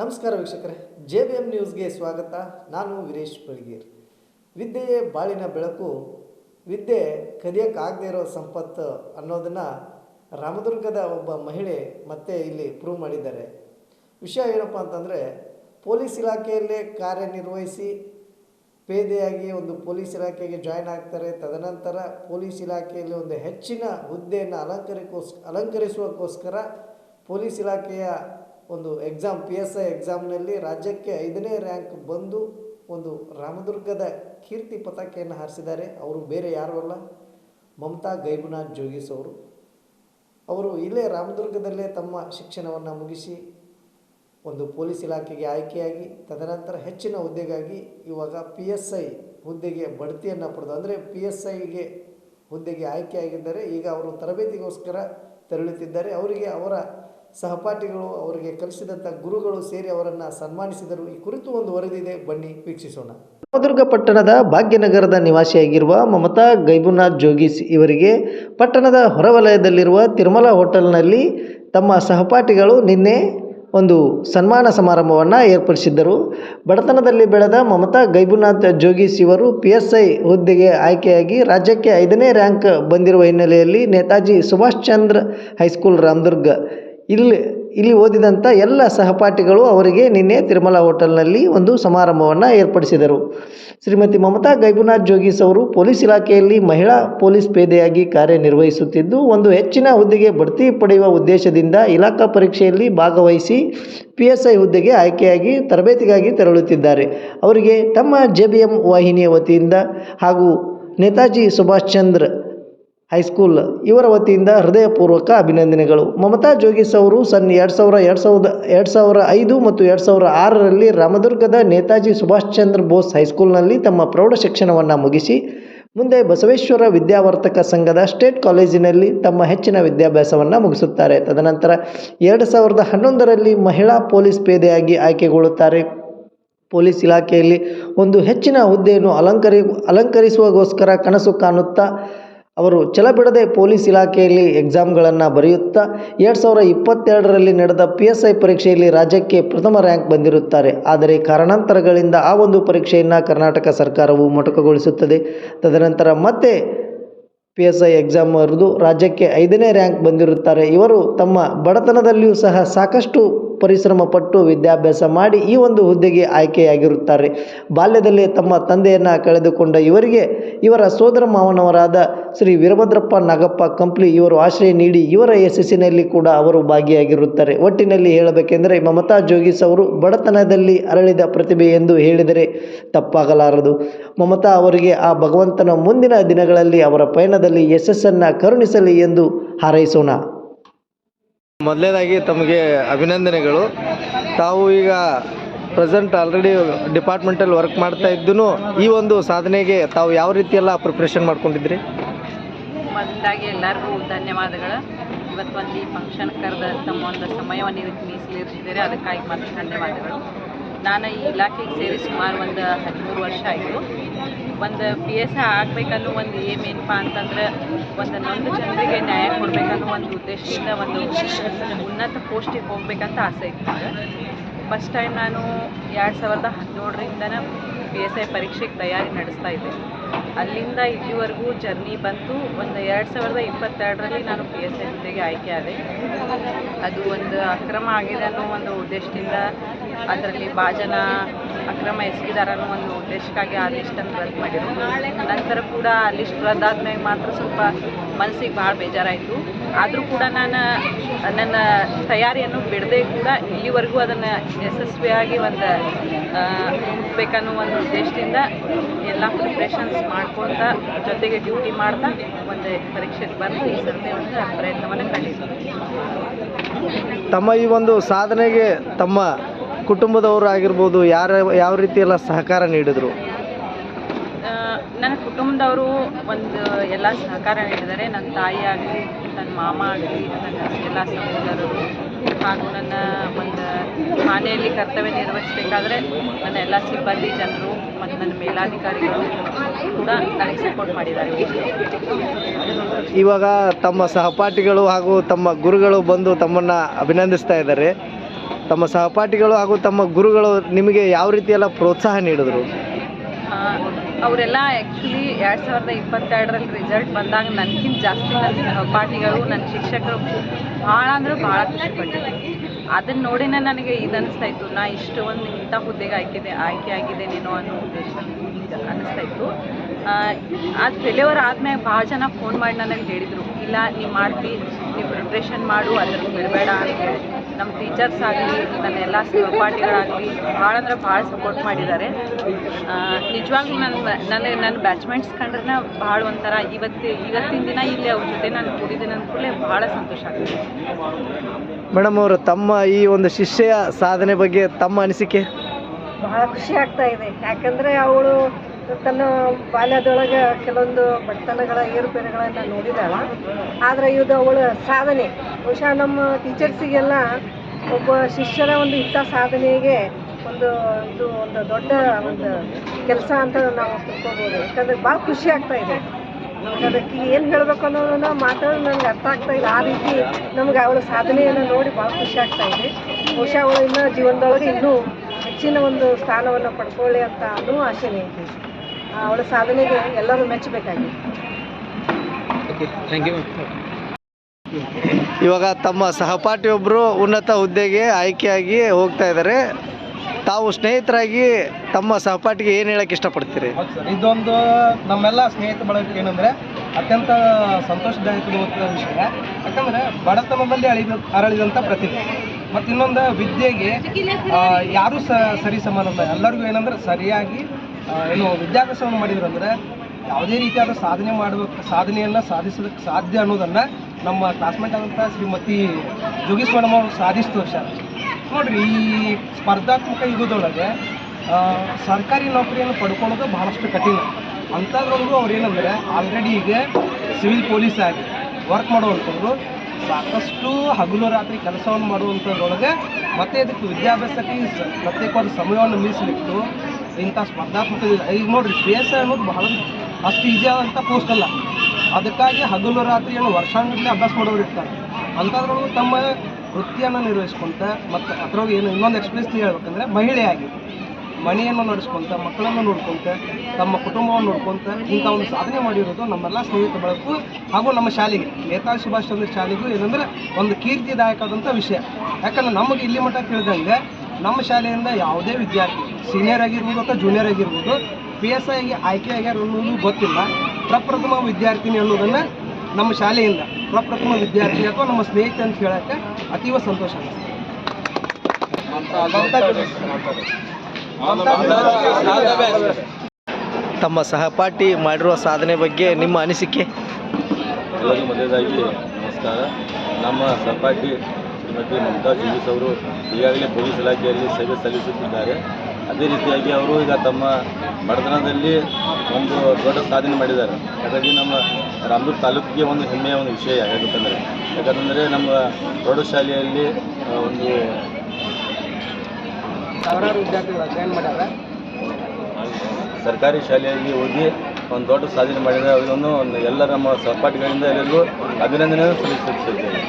ನಮಸ್ಕಾರ ವೀಕ್ಷಕರೇ, J B M ನ್ಯೂಸ್ಗೆ ಸ್ವಾಗತ. ನಾನು ವೀರೇಶ್ ಬಳ್ಗೀರ್ ವಿದ್ಯೆಯೇ ಬಾಳಿನ ಬೆಳಕು, ವಿದ್ಯೆ ಕದಿಯೋಕ್ಕಾಗದೇ ಇರೋ ಸಂಪತ್ತು ಅನ್ನೋದನ್ನು ರಾಮದುರ್ಗದ ಒಬ್ಬ ಮಹಿಳೆ ಮತ್ತೆ ಇಲ್ಲಿ ಪ್ರೂವ್ ಮಾಡಿದ್ದಾರೆ. ವಿಷಯ ಏನಪ್ಪ ಅಂತಂದರೆ, ಪೊಲೀಸ್ ಇಲಾಖೆಯಲ್ಲೇ ಕಾರ್ಯನಿರ್ವಹಿಸಿ ಪೇದೆಯಾಗಿ ಒಂದು ಪೊಲೀಸ್ ಇಲಾಖೆಗೆ ಜಾಯ್ನ್ ಆಗ್ತಾರೆ. ತದನಂತರ ಪೊಲೀಸ್ ಇಲಾಖೆಯಲ್ಲಿ ಒಂದು ಹೆಚ್ಚಿನ ಹುದ್ದೆಯನ್ನು ಅಲಂಕರಿಕೋಸ್ ಅಲಂಕರಿಸುವಕ್ಕೋಸ್ಕರ ಪೊಲೀಸ್ ಇಲಾಖೆಯ ಒಂದು ಎಕ್ಸಾಮ್ ಪಿ ಎಸ್ ಐ ಎಕ್ಸಾಮ್ನಲ್ಲಿ ರಾಜ್ಯಕ್ಕೆ ಐದನೇ ರ್ಯಾಂಕ್ ಬಂದು ಒಂದು ರಾಮದುರ್ಗದ ಕೀರ್ತಿ ಪತಾಕೆಯನ್ನು ಹಾರಿಸಿದ್ದಾರೆ. ಅವರು ಬೇರೆ ಯಾರೂ ಅಲ್ಲ. ಮಮತಾ ಗೈಬುನಾಥ್ ಜೋಗೀಸ್ ಅವರು. ಅವರು ಇಲ್ಲೇ ರಾಮದುರ್ಗದಲ್ಲೇ ತಮ್ಮ ಶಿಕ್ಷಣವನ್ನು ಮುಗಿಸಿ ಒಂದು ಪೊಲೀಸ್ ಇಲಾಖೆಗೆ ಆಯ್ಕೆಯಾಗಿ, ತದನಂತರ ಹೆಚ್ಚಿನ ಹುದ್ದೆಗಾಗಿ ಇವಾಗ ಪಿ ಎಸ್ ಐ ಹುದ್ದೆಗೆ ಬಡ್ತಿಯನ್ನು ಪಡೆದು, ಅಂದರೆ ಪಿ ಎಸ್ ಐಗೆ ಹುದ್ದೆಗೆ ಆಯ್ಕೆಯಾಗಿದ್ದಾರೆ. ಈಗ ಅವರು ತರಬೇತಿಗೋಸ್ಕರ ತೆರಳುತ್ತಿದ್ದಾರೆ. ಅವರಿಗೆ ಅವರ ಸಹಪಾಠಿಗಳು ಅವರಿಗೆ ಕಲಿಸಿದಂಥ ಗುರುಗಳು ಸೇರಿ ಅವರನ್ನು ಸನ್ಮಾನಿಸಿದರು. ಈ ಕುರಿತು ಒಂದು ವರದಿದೆ ಬನ್ನಿ, ವೀಕ್ಷಿಸೋಣ. ರಾಮದುರ್ಗ ಪಟ್ಟಣದ ಭಾಗ್ಯನಗರದ ನಿವಾಸಿಯಾಗಿರುವ ಮಮತಾ ಗೈಬುನಾಥ್ ಜೋಗೀಸ್ ಇವರಿಗೆ ಪಟ್ಟಣದ ಹೊರವಲಯದಲ್ಲಿರುವ ತಿರುಮಲ ಹೋಟೆಲ್ನಲ್ಲಿ ತಮ್ಮ ಸಹಪಾಠಿಗಳು ನಿನ್ನೆ ಒಂದು ಸನ್ಮಾನ ಸಮಾರಂಭವನ್ನು ಏರ್ಪಡಿಸಿದ್ದರು. ಬಡತನದಲ್ಲಿ ಬೆಳೆದ ಮಮತಾ ಗೈಬುನಾಥ್ ಜೋಗೀಸ್ ಇವರು ಪಿ ಎಸ್ ಐ ಹುದ್ದೆಗೆ ಆಯ್ಕೆಯಾಗಿ ರಾಜ್ಯಕ್ಕೆ ಐದನೇ ರ್ಯಾಂಕ್ ಬಂದಿರುವ ಹಿನ್ನೆಲೆಯಲ್ಲಿ ನೇತಾಜಿ ಸುಭಾಷ್ ಚಂದ್ರ ಹೈಸ್ಕೂಲ್ ರಾಮದುರ್ಗ ಇಲ್ಲಿ ಇಲ್ಲಿ ಓದಿದಂಥ ಎಲ್ಲ ಸಹಪಾಠಿಗಳು ಅವರಿಗೆ ನಿನ್ನೆ ತಿರುಮಲ ಹೋಟೆಲ್ನಲ್ಲಿ ಒಂದು ಸಮಾರಂಭವನ್ನು ಏರ್ಪಡಿಸಿದರು. ಶ್ರೀಮತಿ ಮಮತಾ ಗೈಬುನಾಥ್ ಜೋಗೀಸ್ ಅವರು ಪೊಲೀಸ್ ಇಲಾಖೆಯಲ್ಲಿ ಮಹಿಳಾ ಪೊಲೀಸ್ ಪೇದೆಯಾಗಿ ಕಾರ್ಯನಿರ್ವಹಿಸುತ್ತಿದ್ದು, ಒಂದು ಹೆಚ್ಚಿನ ಹುದ್ದೆಗೆ ಬಡ್ತಿ ಪಡೆಯುವ ಉದ್ದೇಶದಿಂದ ಇಲಾಖಾ ಪರೀಕ್ಷೆಯಲ್ಲಿ ಭಾಗವಹಿಸಿ ಪಿ ಎಸ್ ಐ ಹುದ್ದೆಗೆ ಆಯ್ಕೆಯಾಗಿ ತರಬೇತಿಗಾಗಿ ತೆರಳುತ್ತಿದ್ದಾರೆ. ಅವರಿಗೆ ತಮ್ಮ ಜೆ ಬಿ ಎಂ ವಾಹಿನಿಯ ವತಿಯಿಂದ ಹಾಗೂ ನೇತಾಜಿ ಸುಭಾಷ್ ಚಂದ್ರ ಹೈಸ್ಕೂಲ್ ಇವರ ವತಿಯಿಂದ ಹೃದಯಪೂರ್ವಕ ಅಭಿನಂದನೆಗಳು. ಮಮತಾ ಜೋಗೀಸ್ ಅವರು ಸನ್ ಎರಡು ಸಾವಿರ ಎರಡು ಸಾವಿರದ ಎರಡು ಸಾವಿರ ಐದು ಮತ್ತು ಎರಡು ಸಾವಿರ ಆರರಲ್ಲಿ ರಾಮದುರ್ಗದ ನೇತಾಜಿ ಸುಭಾಷ್ ಚಂದ್ರ ಬೋಸ್ ಹೈಸ್ಕೂಲ್ನಲ್ಲಿ ತಮ್ಮ ಪ್ರೌಢ ಶಿಕ್ಷಣವನ್ನು ಮುಗಿಸಿ, ಮುಂದೆ ಬಸವೇಶ್ವರ ವಿದ್ಯಾವರ್ತಕ ಸಂಘದ ಸ್ಟೇಟ್ ಕಾಲೇಜಿನಲ್ಲಿ ತಮ್ಮ ಹೆಚ್ಚಿನ ವಿದ್ಯಾಭ್ಯಾಸವನ್ನು ಮುಗಿಸುತ್ತಾರೆ. ತದನಂತರ ಎರಡು ಸಾವಿರದ ಹನ್ನೊಂದರಲ್ಲಿ ಮಹಿಳಾ ಪೊಲೀಸ್ ಪೇದೆಯಾಗಿ ಆಯ್ಕೆಗೊಳ್ಳುತ್ತಾರೆ. ಪೊಲೀಸ್ ಇಲಾಖೆಯಲ್ಲಿ ಒಂದು ಹೆಚ್ಚಿನ ಹುದ್ದೆಯನ್ನು ಅಲಂಕರಿ, ಅಲಂಕರಿಸುವಗೋಸ್ಕರ ಕನಸು ಕಾಣುತ್ತಾ ಅವರು ಛಲ ಬಿಡದೆ ಪೊಲೀಸ್ ಇಲಾಖೆಯಲ್ಲಿ ಎಕ್ಸಾಮ್ಗಳನ್ನು ಬರೆಯುತ್ತಾ ಎರಡು ಸಾವಿರ ಇಪ್ಪತ್ತೆರಡರಲ್ಲಿ ನಡೆದ ಪಿ ಎಸ್ ಐ ಪರೀಕ್ಷೆಯಲ್ಲಿ ರಾಜ್ಯಕ್ಕೆ ಪ್ರಥಮ ರ್ಯಾಂಕ್ ಬಂದಿರುತ್ತಾರೆ. ಆದರೆ ಕಾರಣಾಂತರಗಳಿಂದ ಆ ಒಂದು ಪರೀಕ್ಷೆಯನ್ನು ಕರ್ನಾಟಕ ಸರ್ಕಾರವು ಮೊಟಕುಗೊಳಿಸುತ್ತದೆ. ತದನಂತರ ಮತ್ತೆ ಪಿ ಎಸ್ ಐ ಎಕ್ಸಾಮ್ ಬರೆದು ರಾಜ್ಯಕ್ಕೆ ಐದನೇ ರ್ಯಾಂಕ್ ಬಂದಿರುತ್ತಾರೆ. ಇವರು ತಮ್ಮ ಬಡತನದಲ್ಲಿಯೂ ಸಹ ಸಾಕಷ್ಟು ಪರಿಶ್ರಮ ಪಟ್ಟು ವಿದ್ಯಾಭ್ಯಾಸ ಮಾಡಿ ಈ ಒಂದು ಹುದ್ದೆಗೆ ಆಯ್ಕೆಯಾಗಿರುತ್ತಾರೆ. ಬಾಲ್ಯದಲ್ಲಿ ತಮ್ಮ ತಂದೆಯನ್ನು ಕಳೆದುಕೊಂಡ ಇವರಿಗೆ ಇವರ ಸೋದರ ಮಾವನವರಾದ ಶ್ರೀ ವೀರಭದ್ರಪ್ಪ ನಾಗಪ್ಪ ಕಂಪ್ಲಿ ಇವರು ಆಶ್ರಯ ನೀಡಿ ಇವರ ಯಶಸ್ಸಿನಲ್ಲಿ ಕೂಡ ಅವರು ಭಾಗಿಯಾಗಿರುತ್ತಾರೆ. ಒಟ್ಟಿನಲ್ಲಿ ಹೇಳಬೇಕೆಂದರೆ ಮಮತಾ ಜೋಗೀಸ್ ಅವರು ಬಡತನದಲ್ಲಿ ಅರಳಿದ ಪ್ರತಿಭೆ ಎಂದು ಹೇಳಿದರೆ ತಪ್ಪಾಗಲಾರದು. ಮಮತಾ ಅವರಿಗೆ ಆ ಭಗವಂತನ ಮುಂದಿನ ದಿನಗಳಲ್ಲಿ ಅವರ ಪಯಣದಲ್ಲಿ ಯಶಸ್ಸನ್ನು ಕರುಣಿಸಲಿ ಎಂದು ಹಾರೈಸೋಣ. ಮೊದಲನೇದಾಗಿ ತಮಗೆ ಅಭಿನಂದನೆಗಳು. ತಾವು ಈಗ ಪ್ರೆಸೆಂಟ್ ಆಲ್ರೆಡಿ ಡಿಪಾರ್ಟ್ಮೆಂಟಲ್ಲಿ ವರ್ಕ್ ಮಾಡ್ತಾ ಇದ್ದೂ ಈ ಒಂದು ಸಾಧನೆಗೆ ತಾವು ಯಾವ ರೀತಿಯೆಲ್ಲ ಪ್ರಿಪ್ರೇಷನ್ ಮಾಡ್ಕೊಂಡಿದ್ರಿ? ಮೊದಲಾಗಿ ಎಲ್ಲರಿಗೂ ಧನ್ಯವಾದಗಳು. ಇವತ್ತು ಒಂದು ಈ ಫಂಕ್ಷನ್ ಕರೆದ ತಮ್ಮ ಒಂದು ಸಮಯವನ್ನು ಇದಕ್ಕೆ ಮೀಸಲಿರಿಸಿದ್ದೀರಿ ಅದಕ್ಕಾಗಿ ಮತ್ತೆ ಧನ್ಯವಾದಗಳು. ನಾನು ಈ ಇಲಾಖೆಗೆ ಸೇರಿ ಸುಮಾರು ಒಂದು ಹದಿಮೂರು ವರ್ಷ ಆಯಿತು. ಒಂದು ಪಿ ಎಸ್ ಆಗಬೇಕನ್ನೋ ಒಂದು ಏಮ್ ಏನಪ್ಪ ಅಂತಂದ್ರೆ ಒಂದು ನೊಂದು ಜನರಿಗೆ ನ್ಯಾಯ ಕೊಡಬೇಕನ್ನೋ ಒಂದು ಉದ್ದೇಶದಿಂದ ಒಂದು ಉನ್ನತ ಪೋಸ್ಟಿಗೆ ಹೋಗ್ಬೇಕಂತ ಆಸೆ ಇತ್ತು. ಫಸ್ಟ್ ಟೈಮ್ ನಾನು ಎರಡು ಸಾವಿರದ ಹದಿನೇಳರಿಂದನೇ ಪಿ ಎಸ್ ಐ ಪರೀಕ್ಷೆಗೆ ತಯಾರಿ ನಡೆಸ್ತಾ ಇದ್ದೆ. ಅಲ್ಲಿಂದ ಇಲ್ಲಿವರೆಗೂ ಜರ್ನಿ ಬಂತು ಒಂದು ಎರಡು ಸಾವಿರದ ಇಪ್ಪತ್ತೆರಡರಲ್ಲಿ ನಾನು ಪಿ ಎಸ್ ಐ ಜೊತೆಗೆ ಆಯ್ಕೆ ಆದೆ. ಅದು ಒಂದು ಅಕ್ರಮ ಆಗಿದೆ ಅನ್ನೋ ಒಂದು ಉದ್ದೇಶದಿಂದ ಅದರಲ್ಲಿ ಭಾಳ ಜನ ಅಕ್ರಮ ಎಸಗಿದಾರೆ ಅನ್ನೋ ಒಂದು ಉದ್ದೇಶಕ್ಕಾಗಿ ಆ ಲಿಸ್ಟನ್ನು ರದ್ದು ಮಾಡಿದ್ರು ನಂತರ ಕೂಡ ಲಿಸ್ಟ್ ರದ್ದಾದ್ಮೇಲೆ ಮಾತ್ರ ಸ್ವಲ್ಪ ಮನಸ್ಸಿಗೆ ಭಾಳ ಬೇಜಾರಾಯಿತು. ಆದರೂ ಕೂಡ ನಾನು ನನ್ನ ತಯಾರಿಯನ್ನು ಬಿಡದೆ ಕೂಡ ಇಲ್ಲಿವರೆಗೂ ಅದನ್ನು ಯಶಸ್ವಿಯಾಗಿ ಒಂದು ಆ, ಮುಟ್ಬೇಕನ್ನೋ ಒಂದು ಉದ್ದೇಶದಿಂದ ಎಲ್ಲ ಪ್ರಿಪ್ರೇಷನ್ಸ್ ಮಾಡ್ಕೊಳ್ತಾ ಜೊತೆಗೆ ಡ್ಯೂಟಿ ಮಾಡ್ತಾ ಒಂದು ಪರೀಕ್ಷೆಗೆ ಬಂದು ಈ ಸರ್ತಿ ಒಂದು ಪ್ರಯತ್ನವನ್ನು ಕಂಡಿದ್ದೀನಿ ತಮ್ಮ ಈ ಒಂದು ಸಾಧನೆಗೆ ತಮ್ಮ ಕುಟುಂಬದವರು ಆಗಿರ್ಬೋದು ಯಾರ ಯಾವ ರೀತಿ ಎಲ್ಲ ಸಹಕಾರ ನೀಡಿದರು? ನನ್ನ ಕುಟುಂಬದವರು ಒಂದು ಎಲ್ಲ ಸಹಕಾರ ನೀಡಿದ್ದಾರೆ. ನನ್ನ ತಾಯಿ ಆಗಲಿ ನನ್ನ ಮಾಮ ಆಗಲಿ ನನ್ನ ಎಲ್ಲ ಸಹೋದರರು ಹಾಗೂ ನನ್ನ ಒಂದು ಮನೆಯಲ್ಲಿ ಕರ್ತವ್ಯ ನಿರ್ವಹಿಸಬೇಕಾದ್ರೆ ನನ್ನ ಎಲ್ಲ ಸಿಬ್ಬಂದಿ ಜನರು ಮತ್ತು ನನ್ನ ಮೇಲಾಧಿಕಾರಿಗಳು ಕೂಡ ನನಗೆ ಸಪೋರ್ಟ್ ಮಾಡಿದ್ದಾರೆ. ಇವಾಗ ತಮ್ಮ ಸಹಪಾಠಿಗಳು ಹಾಗೂ ತಮ್ಮ ಗುರುಗಳು ಬಂದು ತಮ್ಮನ್ನು ಅಭಿನಂದಿಸ್ತಾ ಇದ್ದಾರೆ. ತಮ್ಮ ಸಹಪಾಠಿಗಳು ಹಾಗೂ ತಮ್ಮ ಗುರುಗಳು ನಿಮಗೆ ಯಾವ ರೀತಿ ಎಲ್ಲ ಪ್ರೋತ್ಸಾಹ ನೀಡಿದ್ರು? ಅವರೆಲ್ಲ ಆ್ಯಕ್ಚುಲಿ ಎರಡು ಸಾವಿರದ ಇಪ್ಪತ್ತೆರಡರಲ್ಲಿ ರಿಸಲ್ಟ್ ಬಂದಾಗ ನನಗಿಂತ ಜಾಸ್ತಿ ನನ್ನ ಸಹಪಾಠಿಗಳು, ನನ್ನ ಶಿಕ್ಷಕರು ಭಾಳ ಅಂದ್ರೆ ಭಾಳ ಖುಷಿಪಟ್ಟಿದ್ದೆ ಅದನ್ನು ನೋಡಿನೇ ನನಗೆ ಇದು ಅನಿಸ್ತಾಯಿತ್ತು ನಾ ಇಷ್ಟು ಒಂದು ಇಂಥ ಹುದ್ದೆಗೆ ಆಯ್ಕೆ ಆಯ್ಕೆ ಆಗಿದ್ದೇನೇನೋ ಅನ್ನೋ ಉದ್ದೇಶ ಇತ್ತು. ಅದು ಡೆಲಿವರ್ ಆದ್ಮೇಲೆ ಭಾಳ ಜನ ಫೋನ್ ಮಾಡಿ ನನಗೆ ಹೇಳಿದರು, ಇಲ್ಲ ನೀವು ಮಾಡ್ತಿ, ನೀವು ಪ್ರಿಪ್ರೇಷನ್ ಮಾಡು ಅದನ್ನು ಬಿಡಬೇಡ ಅಂತ ಹೇಳಿ. ನಮ್ಮ ಟೀಚರ್ಸ್ ಆಗಲಿ ನನ್ನ ಎಲ್ಲ ಸಹಪಾಠಿಗಳಾಗಲಿ ಭಾಳ ಅಂದ್ರೆ ಭಾಳ ಸಪೋರ್ಟ್ ಮಾಡಿದ್ದಾರೆ. ನಿಜವಾಗ್ಲೂ ನನ್ನ ನನಗೆ ನನ್ನ ಬ್ಯಾಚ್ಮೆಂಟ್ಸ್ ಕಂಡ್ರೆ ಭಾಳ ಒಂಥರ ಇವತ್ತು ಇವತ್ತಿನ ದಿನ ಇಲ್ಲಿ ಅವ್ರ ಜೊತೆ ನಾನು ಕೂಡಿದ್ದೀನಿ ಅಂದ್ಕೂಡಲೇ ಭಾಳ ಸಂತೋಷ ಆಗ್ತದೆ. ಮೇಡಮ್ ಅವರು ತಮ್ಮ ಈ ಒಂದು ಶಿಷ್ಯ ಸಾಧನೆ ಬಗ್ಗೆ ತಮ್ಮ ಅನಿಸಿಕೆ? ಭಾಳ ಖುಷಿ ಆಗ್ತಾ ಇದೆ. ಯಾಕಂದರೆ ಅವಳು ತನ್ನ ಬಾಲ್ಯದೊಳಗೆ ಕೆಲವೊಂದು ಬಡತನಗಳ ಏರುಪೇರುಗಳನ್ನು ನೋಡಿದಾಳ. ಆದರೆ ಇದು ಅವಳ ಸಾಧನೆ. ಬಹುಶಃ ನಮ್ಮ ಟೀಚರ್ಸಿಗೆಲ್ಲ ಒಬ್ಬ ಶಿಷ್ಯರ ಒಂದು ಇಂಥ ಸಾಧನೆಗೆ ಒಂದು ಇದು ಒಂದು ದೊಡ್ಡ ಒಂದು ಕೆಲಸ ಅಂತ ನಾವು ತಿಳ್ಕೊಬೋದು. ಯಾಕಂದ್ರೆ ಭಾಳ ಖುಷಿ ಆಗ್ತಾ ಇದೆ. ಅದಕ್ಕೆ ಏನು ಹೇಳಬೇಕು ಅನ್ನೋದನ್ನ ಮಾತಾಡಿ ನನಗೆ ಅರ್ಥ ಆಗ್ತಾ ಇಲ್ಲ. ಆ ರೀತಿ ನಮ್ಗೆ ಅವಳ ಸಾಧನೆಯನ್ನು ನೋಡಿ ಭಾಳ ಖುಷಿ ಆಗ್ತಾ ಇದೆ. ಬಹುಶಃ ಅವಳು ಇನ್ನೂ ಜೀವನದೊಳಗೆ ಇನ್ನೂ ಹೆಚ್ಚಿನ ಒಂದು ಸ್ಥಾನವನ್ನು ಪಡ್ಕೊಳ್ಳಿ ಅಂತ ಅನ್ನೋ ಆಸೆನೇ ಐತಿ ಅವಳ ಸಾಧನೆಗೆ ಎಲ್ಲರೂ ಮೆಚ್ಚಬೇಕಾಗಿದೆ ಇವಾಗ ತಮ್ಮ ಸಹಪಾಠಿಯೊಬ್ಬರು ಉನ್ನತ ಹುದ್ದೆಗೆ ಆಯ್ಕೆಯಾಗಿ ಹೋಗ್ತಾ ಇದ್ದಾರೆ. ತಾವು ಸ್ನೇಹಿತರಾಗಿ ತಮ್ಮ ಸಹಪಾಠಿಗೆ ಏನು ಹೇಳಕ್ಕೆ ಇಷ್ಟಪಡ್ತೀರಿ? ಹೌದು ಸರ್ ಇದೊಂದು ನಮ್ಮೆಲ್ಲ ಸ್ನೇಹಿತ ಬಳಗಕ್ಕೆ ಏನಂದರೆ ಅತ್ಯಂತ ಸಂತೋಷದಾಯಕವಾದ ವಿಷಯ. ಯಾಕಂದರೆ ಬಡತನದಲ್ಲಿ ಅಳಿದ ಅರಳಿದಂಥ ಪ್ರತಿಭೆ. ಮತ್ತು ಇನ್ನೊಂದು ವಿದ್ಯೆಗೆ ಯಾರು ಸರಿ ಸಮಾನಲ್ಲ. ಎಲ್ಲರಿಗೂ ಏನಂದ್ರೆ ಸರಿಯಾಗಿ ಏನು ವಿದ್ಯಾಭ್ಯಾಸವನ್ನು ಮಾಡಿದ್ರು ಅಂದ್ರೆ ಯಾವುದೇ ರೀತಿಯಾದ ಸಾಧನೆ ಮಾಡಬೇಕು ಸಾಧನೆಯನ್ನು ಸಾಧಿಸೋದಕ್ಕೆ ಸಾಧ್ಯ ಅನ್ನೋದನ್ನು ನಮ್ಮ ಕ್ಲಾಸ್ಮೇಟ್ ಆದಂಥ ಶ್ರೀಮತಿ ಜೋಗೀಶ್ ಮೇಡಮ್ ಅವರು ಸಾಧಿಸಿ ತೋರ್ಸ್ಯಾರ ನೋಡ್ರಿ, ಈ ಸ್ಪರ್ಧಾತ್ಮಕ ಯುಗದೊಳಗೆ ಸರ್ಕಾರಿ ನೌಕರಿಯನ್ನು ಪಡ್ಕೊಳ್ಳೋದು ಬಹಳಷ್ಟು ಕಠಿಣ. ಅಂಥದ್ರೊಳಗೂ ಅವ್ರು ಏನಂದರೆ ಆಲ್ರೆಡಿ ಈಗ ಸಿವಿಲ್ ಪೊಲೀಸ್ ಆಗಿ ವರ್ಕ್ ಮಾಡುವಂಥವ್ರು ಸಾಕಷ್ಟು ಹಗಲು ರಾತ್ರಿ ಕೆಲಸವನ್ನು ಮಾಡುವಂಥದ್ರೊಳಗೆ ಮತ್ತೆ ಇದಕ್ಕೆ ವಿದ್ಯಾಭ್ಯಾಸಕ್ಕೆ ಪ್ರತ್ಯೇಕವಾದ ಸಮಯವನ್ನು ಮೀಸಲಿಟ್ಟು ಇಂಥ ಸ್ಪರ್ಧಾತ್ಮಕ ಈಗ ನೋಡ್ರಿ ಪಿ ಅನ್ನೋದು ಬಹಳ ಅಷ್ಟು ಈಸಿ ಆದಂಥ ಪೋಸ್ಟ್ ಅಲ್ಲ. ಅದಕ್ಕಾಗಿ ಹಗಲು ರಾತ್ರಿ ಏನು ವರ್ಷಾನುಗಟ್ಟಲೆ ಅಭ್ಯಾಸ ಮಾಡೋರು ಇರ್ತಾರೆ. ಅಂಥದ್ರೊಳಗೆ ತಮ್ಮ ವೃತ್ತಿಯನ್ನು ನಿರ್ವಹಿಸ್ಕೊಂತ ಮತ್ತು ಅದ್ರೊಳಗೆ ಏನು ಇನ್ನೊಂದು ಎಕ್ಸ್ಪ್ರೆಸ್ ಹೇಳ್ಬೇಕಂದ್ರೆ ಮಹಿಳೆಯಾಗಿ ಮನೆಯನ್ನು ನಡೆಸ್ಕೊಂತ, ಮಕ್ಕಳನ್ನು ನೋಡ್ಕೊಂತ, ತಮ್ಮ ಕುಟುಂಬವನ್ನು ನೋಡ್ಕೊಂತ ಇಂಥ ಒಂದು ಸಾಧನೆ ಮಾಡಿರೋದು ನಮ್ಮೆಲ್ಲ ಸ್ನೇಹಿತ ಬಳಕು ಹಾಗೂ ನಮ್ಮ ಶಾಲೆಗೆ. ನೇತಾಜಿ ಸುಭಾಷ್ ಚಂದ್ರ ಶಾಲೆಗೂ ಏನಂದ್ರೆ ಒಂದು ಕೀರ್ತಿದಾಯಕವಾದಂಥ ವಿಷಯ. ಯಾಕಂದ್ರೆ ನಮಗೆ ಇಲ್ಲಿ ಮಟ್ಟ ತಿಳಿದಂಗೆ ನಮ್ಮ ಶಾಲೆಯಿಂದ ಯಾವುದೇ ವಿದ್ಯಾರ್ಥಿ ಸೀನಿಯರ್ ಆಗಿರ್ಬೋದು ಅಥವಾ ಜೂನಿಯರ್ ಆಗಿರ್ಬೋದು ಪಿ ಎಸ್ ಐಗೆ ಆಯ್ಕೆ ಆಗ್ಯಾರ ಅನ್ನೋದು ಗೊತ್ತಿಲ್ಲ. ಪ್ರಪ್ರಥಮ ವಿದ್ಯಾರ್ಥಿನಿ ಅನ್ನೋದನ್ನು ನಮ್ಮ ಶಾಲೆಯಿಂದ ಪ್ರಪ್ರಥಮ ವಿದ್ಯಾರ್ಥಿ ಅಥವಾ ನಮ್ಮ ಸ್ನೇಹಿತ ಅಂತ ಹೇಳಕ್ಕೆ ಅತೀವ ಸಂತೋಷ ತಮ್ಮ ಸಹಪಾಠಿ ಮಾಡಿರುವ ಸಾಧನೆ ಬಗ್ಗೆ ನಿಮ್ಮ ಅನಿಸಿಕೆ? ಎಲ್ಲರಿಗೂ ಮೊದಲೇದಾಗಿ ನಮಸ್ಕಾರ. ನಮ್ಮ ಸಹಪಾಠಿ ಶ್ರೀಮತಿ ಮಮತಾ ಜುಗೀಸ್ ಅವರು ಈಗಾಗಲೇ ಪೊಲೀಸ್ ಇಲಾಖೆಯಲ್ಲಿ ಸೇವೆ ಸಲ್ಲಿಸುತ್ತಿದ್ದಾರೆ. ಅದೇ ರೀತಿಯಾಗಿ ಅವರು ಈಗ ತಮ್ಮ ಬಡತನದಲ್ಲಿ ಒಂದು ದೊಡ್ಡ ಸಾಧನೆ ಮಾಡಿದ್ದಾರೆ. ಹಾಗಾಗಿ ನಮ್ಮ ರಾಮದುರ್ಗ ತಾಲೂಕಿಗೆ ಒಂದು ಹೆಮ್ಮೆಯ ಒಂದು ವಿಷಯ ಯಾಕಂತಂದರೆ ಯಾಕಂತಂದರೆ ನಮ್ಮ ಪ್ರೌಢಶಾಲೆಯಲ್ಲಿ ಒಂದು ಸಾವಿರಾರು ವಿದ್ಯಾರ್ಥಿಗಳು ಅಧ್ಯಯನ ಮಾಡ್ಯಾರ ಸರ್ಕಾರಿ ಶಾಲೆಯಲ್ಲಿ ಹೋಗಿ ಒಂದು ದೊಡ್ಡ ಸಾಧನೆ ಮಾಡಿದರೆ ಅವರನ್ನು ಎಲ್ಲ ನಮ್ಮ ಸಹಪಾಠಿಗಳಿಂದ ಎಲ್ಲರಿಗೂ ಅಭಿನಂದನೆ ಸಲ್ಲಿಸುತ್ತಿದ್ದೇವೆ